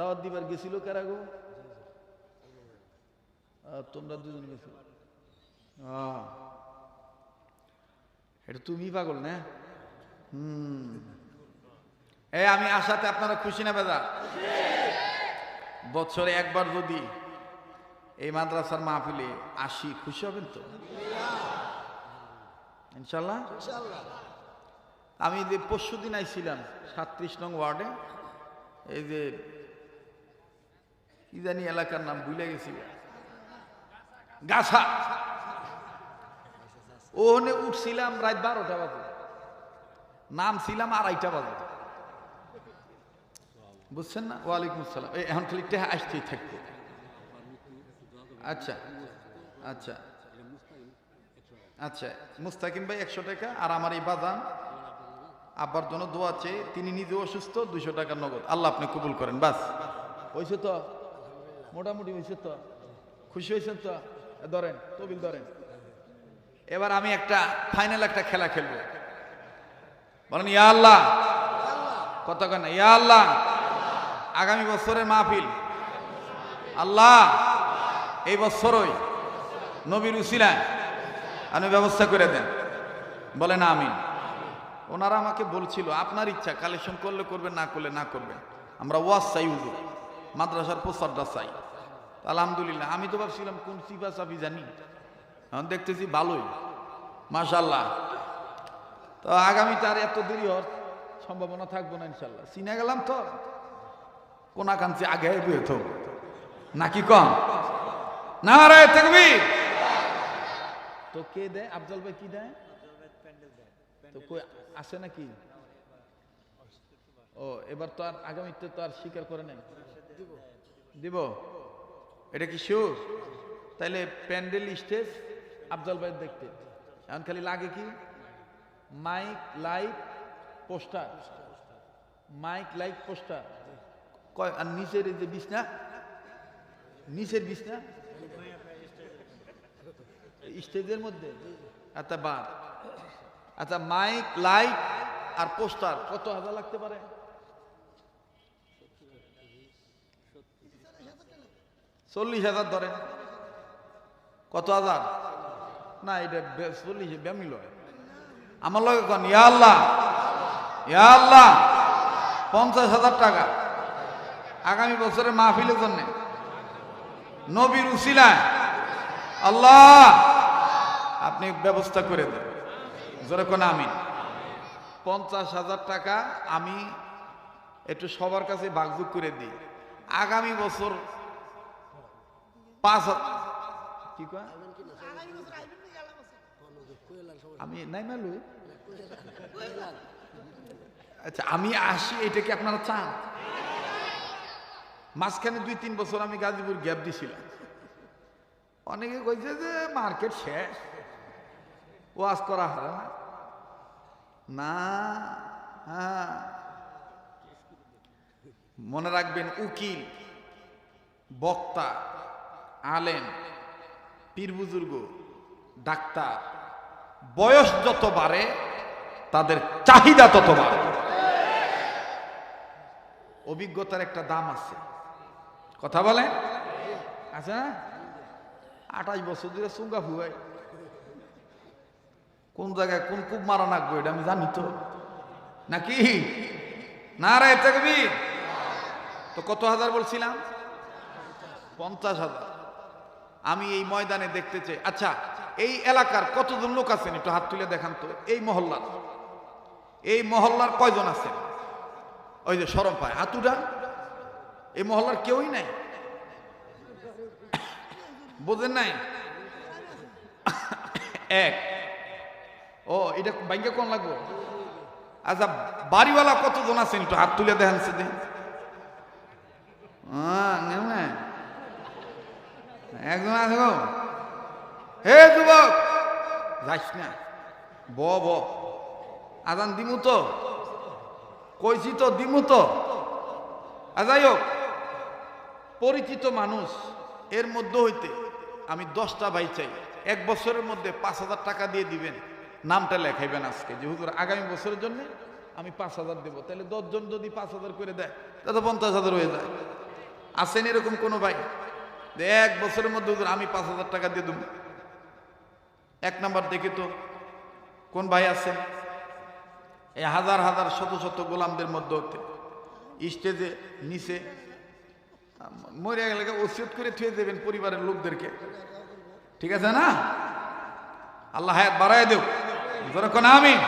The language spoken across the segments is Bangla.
দাওয়াত দিবার গেছিল কারা গো তোমরা দুজন গেছিল। এটা তুমি পাগল, না? হুম। এই আমি আশাতে আপনারা খুশি না বেদা বছরে একবার যদি এই মাদ্রাসার মাহফিলে আসি, খুশি হবেন তো? ইনশাল্লাহ? আমি যে পরশু দিন আইছিলাম, সাতত্রিশ নং ওয়ার্ডে, এই যে কি জানি এলাকার নাম ভুলে গেছি গাছা। ওখানে উঠছিলাম রাত বারোটা বাজে। নাম ছিলাম আড়াইটা বাজে। বুঝছেন না? ওয়ালাইকুম আসসালাম। এই এখন খালি টেহা আসতেই থাকবে। আচ্ছা আচ্ছা। আচ্ছা মুস্তাকিম ভাই একশো টাকা আর আমার এই বাদাম। আব্বার জন্য দোয়া চেয়ে তিনি নিজে অসুস্থ, দুইশো টাকা নগদ। আল্লাহ আপনি কবুল করেন, বাস। হয়েছে তো? মোটামুটি হয়েছে তো খুশি হয়েছেন তো? ধরেন, তবিল ধরেন। এবার আমি একটা ফাইনাল একটা খেলা খেলব। বলেন, ইয়া আল্লাহ। কত কেন ইয়া আল্লাহ। আগামী বছরের মাহফিল। আল্লাহ, এই বছরই নবীর উসিলায় আপনি ব্যবস্থা করে দেন। বলেন আমি ওনারা আমাকে বলছিল, আপনার ইচ্ছা, কালেকশন করলে করবেন, না করলে না করবেন। আমরা ওয়াজ চাই হুজুর মাদ্রাসার প্রচারটা চাই। আলহামদুলিল্লাহ, আমি তো ভাবছিলাম, কোন সিফা সাফি জানি? এখন দেখতেছি ভালোই। মাশাল্লাহ তো আগামীতে আর এত দেরি হওয়ার সম্ভাবনা থাকব না ইনশাল্লাহ চিনে গেলাম তো। কোনা কাঞ্চি আগে বের তো নাকি কম? না রে থাকবি তো কে দেয়? আফজল ভাই কি দেয়? তো কই আসে নাকি? ও, এবার তো আর আগামীতে তো আর স্বীকার করে নাই। দিব। এটা কি শিওর তাইলে প্যান্ডেল স্টেজ আফজল ভাই দেখতে। এখন খালি লাগে কি? Mic, light, poster. Mic, light, poster. কয়, আর নিচের যে বিছনা? নিচের বিছনা? স্টেজের মধ্যে? আচ্ছা বার। আচ্ছা মাইক, লাইট আর পোস্টার কত হাজার লাগতে পারে? চল্লিশ হাজার ধরেন কত হাজার? না, এটা চল্লিশ ব্যামি লয়। আমার লগে কন, ইয়া আল্লাহ ইয়া আল্লাহ, পঞ্চাশ হাজার টাকা। আগামী বছরের মাহফিলের জন্যে। নবীর উসিলায়। আল্লাহ, আপনি ব্যবস্থা করে দেন। জোরে কোন আমি পঞ্চাশ হাজার টাকা আমি একটু সবার কাছে ভাগযোগ করে দিই। আগামী বছর পাঁচ হাজার কি আমি নাই মালু আচ্ছা আমি আসি, এটা কি আপনারা চান? মাঝখানে দুই, তিন বছর আমি গাজীপুর গ্যাপ দিছিলাম। অনেকে কইছে যে মার্কেট শেষ। ওয়াজ করা হয় না হ্যাঁ। মনে রাখবেন, উকিল, বক্তা, আলেম, পীর বুজুর্গ, ডাক্তার, বয়স যত বাড়ে, তাদের চাহিদা তত বাড়ে। অভিজ্ঞতার একটা দাম আছে। কথা বলে না আঠাশ বছর ধরে চুঙ্গা ফুয়াই। কোন জায়গায় কোন কূপ মারা নাকবো এটা আমি জানি তো। নাকি? না রে থাকবি তো কত হাজার বলছিলাম? পঞ্চাশ হাজার। আমি এই ময়দানে দেখতে চাই। আচ্ছা এই এলাকার কতজন লোক আছেন? একটু হাত তুলে দেখান তো। এই মহল্লার। এই মহল্লার কয়জন আছেন? ওই যে সরম পায়। হাত উঠান এই মহল্লার কেউই নাই? বোঝেন নাই? এক। ও, এটা ব্যাংকে কোন লাগবো? আচ্ছা বাড়িওয়ালা কতজন আছেন? একটু হাত তুলে দেখেন সেদিন। একজন আছে হে যুবক না ব ব আজান দিমু তো কইছি তো দিমু তো যাই হোক পরিচিত মানুষ এর মধ্যে হইতে আমি দশটা ভাই চাই। এক বছরের মধ্যে পাঁচ হাজার টাকা দিয়ে দিবেন। নামটা লেখাইবেন আজকে যে হুজুর, আগামী বছরের জন্য আমি পাঁচ হাজার দেবো। তাহলে দশজন যদি পাঁচ হাজার করে দেয়, তাহলে পঞ্চাশ হাজার হয়ে যায়। আছেন এরকম কোনো ভাই? যে এক বছরের মধ্যে আমি পাঁচ হাজার টাকা দিয়ে দেবো। এক নাম্বার দেখি তো, কোন ভাই আছেন এই হাজার হাজার শত শত গোলামদের মধ্যে হতে। স্টেজে, নিচে, মরে গেলে ওসিয়ত করে থুয়ে দেবেন পরিবারের লোকদেরকে। ঠিক আছে না? আল্লাহ হায়াত বাড়ায় দেব যেরকম আমি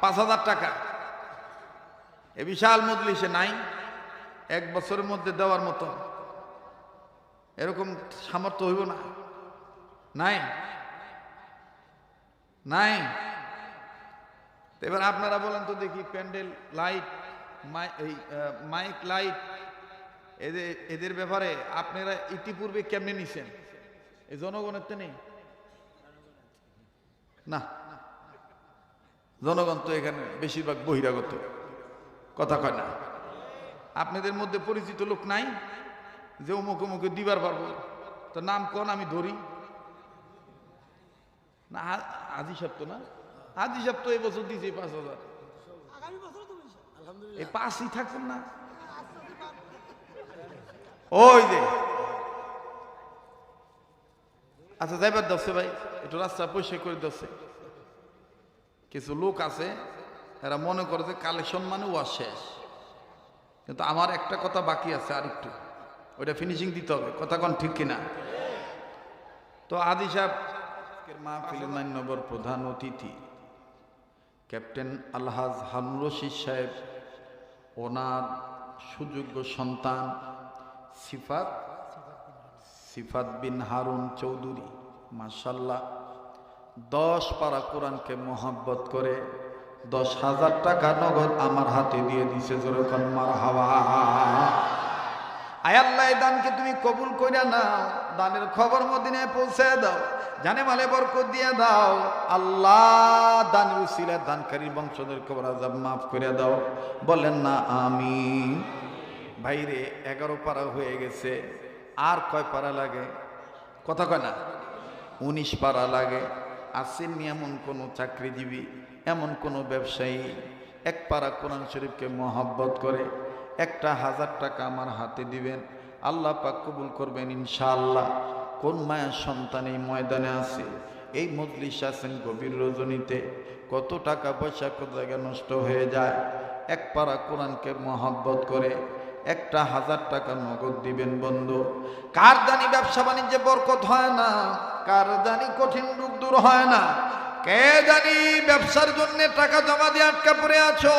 পাঁচ হাজার টাকা। এ বিশাল মজলিসে নাই। এক বছরের মধ্যে দেওয়ার মতো। এরকম সামর্থ্য হইব না। নাই। নাই। এবার আপনারা বলেন তো দেখি, প্যান্ডেল লাইট এই মাইক লাইট এদের এদের ব্যাপারে আপনারা ইতিপূর্বে কেমনে নিছেন? এই জনগণের তো নেই। না। জনগণ তো এখানে বেশিরভাগ বহিরাগত। কথা কয় না। আপনাদের মধ্যে পরিচিত লোক নাই যে অমুক অমুকে দিবার পারব। তো নাম কোন আমি ধরি? না আজি তো না? আজি তো এবছর দিয়েছে পাঁচ হাজার। এই পাঁচই থাকছেন না। ওই যে। আচ্ছা যাইবার দশে ভাই একটু রাস্তা পরিষ্কার করে দশে কিছু লোক আছে এরা মনে করে যে কালেকশন মানে ওয়া শেষ। কিন্তু আমার একটা কথা বাকি আছে আর একটু ওইটা ফিনিশিং দিতে হবে, কথা কোন ঠিক কিনা? তো আদি সাহেব মাহফিলের মান্যবর প্রধান অতিথি, ক্যাপ্টেন আলহাজ হারুন রশিদ সাহেব, ওনার সুযোগ্য সন্তান সিফাত সিফাত বিন হারুন চৌধুরী মাসাল্লাহ দশ পারা কোরআনকে মোহাব্বত করে দশ হাজার টাকা নগদ আমার হাতে দিয়ে দিছে যেরকম মার হাওয়া। আয়াল্লাহ দানকে তুমি কবুল কইরা নাও। দানের খবর মদিনায় পৌঁছে দাও। জানে মালে বরকত দিয়ে দাও। আল্লাহ দান উসিলা দানকারী বংশধর কবর আজাব মাফ করে দাও। বলেন না আমি ভাইরে, এগারো পারা হয়ে গেছে। আর কয় পারা লাগে? কথা কয় না? উনিশ পারা লাগে। আসেননি এমন কোনো চাকরিজীবী। এমন কোনো ব্যবসায়ী এক পারা কোরআন শরীফকে মহাব্বত করে, একটা হাজার টাকা আমার হাতে দিবেন, আল্লাহ পাক কবুল করবেন ইনশাআল্লাহ। কোন মায়ের সন্তান এই ময়দানে আছে? এই মজলিস আছেন গভীর রজনীতে, কত টাকা পয়সা কত জায়গায় নষ্ট হয়ে যায়? এক পারা কোরআনকে মহাব্বত করে, একটা হাজার টাকা নগদ দিবেন বন্ধু। কার জানি ব্যবসা বাণিজ্যে বরকত হয় না কার জানি কঠিন রূপ দূর হয় না। কে জানি ব্যবসার জন্য টাকা জমা দিয়ে আটকা পড়ে আছো?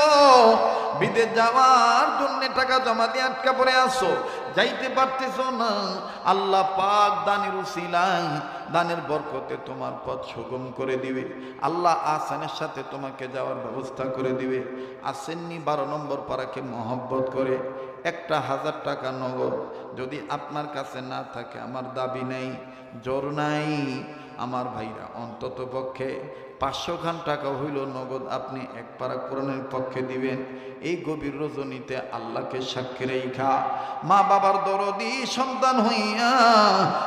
বিদেশ যাওয়ার জন্য টাকা জমা দিয়ে আটকা পড়ে আছো? যাইতে পারতেছো না। আল্লাহ পাক দানের উসিলাই দানের বরকতে তোমার পথ সুগম করে দিবে। আল্লাহ আসানের সাথে তোমাকে যাওয়ার ব্যবস্থা করে দিবে। আসেননি বারো নম্বর পাড়াকে মহব্বত করে। একটা হাজার টাকা নগদ। যদি আপনার কাছে না থাকে, আমার দাবি নেই, জোর নাই। আমার ভাইরা অন্তত পক্ষে পাঁচশো খান টাকা হইল নগদ আপনি এক পারা কোরআনের পক্ষে দিবেন। এই গভীর রজনীতে আল্লাহকে সাক্ষী রেখা। মা বাবার দরদি সন্তান হইয়া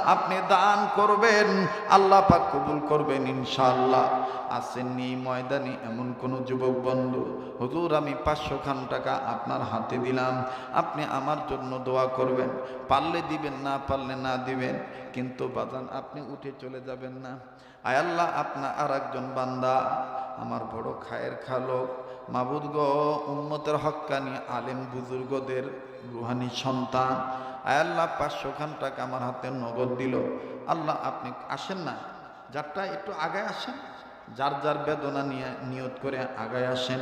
আপনি দান করবেন, আল্লাহ পাক কবুল করবেন ইনশাআল্লাহ। আসেননি ময়দানে এমন কোনো যুবক বন্ধু? হুজুর, আমি পাঁচশো খান টাকা আপনার হাতে দিলাম। আপনি আমার জন্য দোয়া করবেন। পারলে দিবেন, না পারলে না দিবেন। কিন্তু বাজান, আপনি উঠে চলে যাবেন না। আয় আল্লাহ আপনার আর একজন বান্দা, আমার বড় খায়ের খালক। মাবুদ গ, উম্মতের হক্কানি আলেম বুজুর্গদের রুহানি সন্তান। আয় আল্লাহ পাঁচশো খান টাকা আমার হাতে নগদ দিল। আল্লাহ, আপনি আসেন না? যারটা একটু আগায় আসেন। যার যার বেদনা নিয়ে নিয়ত করে আগায় আসেন।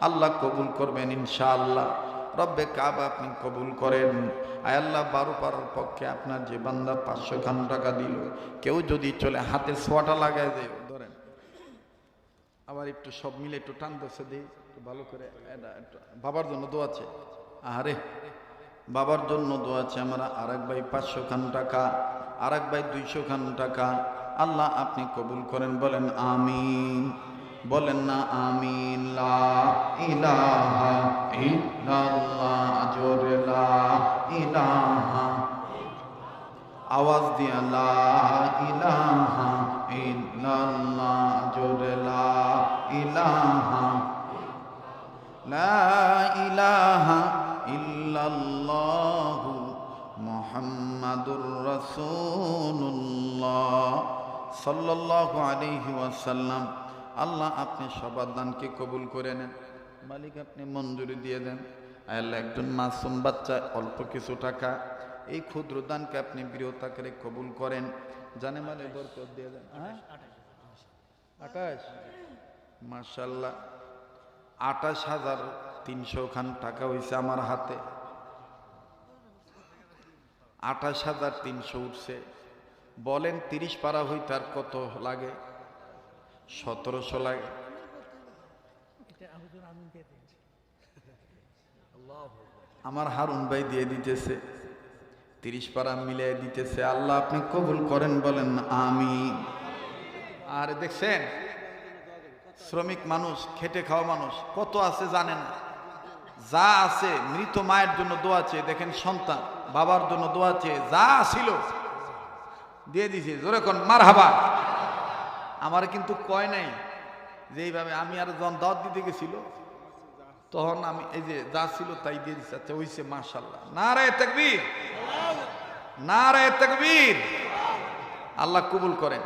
আল্লাহ কবুল করবেন ইনশাআল্লাহ। রব্বে কাব আপনি কবুল করেন। আয় আল্লাহ, বারো পারার পক্ষে আপনার যে বান্দা পাঁচশো খান টাকা দিল, কেউ যদি চলে হাতে সোয়াটা লাগায় দেয়, ধরেন। আবার একটু সব মিলে একটু টান দোষে দিই, একটু ভালো করে বাবার জন্য দোয়াছে আরে বাবার জন্য দোয়াছে আমরা, আরেক ভাই পাঁচশো খান টাকা, আরেক ভাই দুইশো খান টাকা। আল্লাহ আপনি কবুল করেন, বলেন আমিন। বলেন না, আমিন, লা ইলাহা ইল্লাল্লাহ, জোরে লা ইলাহা। আওয়াজ দিয়া, লা ইলাহা ইল্লাল্লাহ, জোরে লা লা ইলাহা ইল্লাল্লাহু মুহাম্মাদুর রাসূলুল্লাহ সাল্লাল্লাহু আলাইহি ওয়াসাল্লাম। আল্লাহ আপনি সবার দানকে কবুল করে নেন। মালিক আপনি মঞ্জুরি দিয়ে দেন। আল্লাহ একজন মাসুম বাচ্চা অল্প কিছু টাকা। এই ক্ষুদ্র দানকে আপনি বৃহৎ আকারে কবুল করেন। জানে মানে বরকত দিয়ে দেন। হ্যাঁ? আকাশ মাশাল্লাহ আঠাশ? হাজার তিনশো খান টাকা হয়েছে আমার হাতে। আঠাশ হাজার তিনশো উঠছে। বলেন তিরিশ পারা হইতে আর কত লাগে? সতেরোশো লাগে। আমার হারুন ভাই দিয়ে দিতেছে। তিরিশ পারা মিলিয়ে দিতেছে। আল্লাহ আপনি কবুল করেন বলেন আমি আর দেখছেন শ্রমিক মানুষ খেটে খাওয়া মানুষ কত আছে জানেন না। যা আছে মৃত মায়ের জন্য দোয়া চেয়ে দেখেন সন্তান বাবার জন্য দোয়া চেয়ে যা ছিল দিয়ে দিছে জোরে কোন মার হাবা আমার কিন্তু কয় নাই যে এইভাবে আমি আর যখন দাওয়াত দিতে গেছিল, তখন আমি এই যে যা ছিল তাই দিয়ে দিচ্ছে আচ্ছা ওইসে না রে তেকবীর। না রে তেকবীর। আল্লাহ কবুল করেন।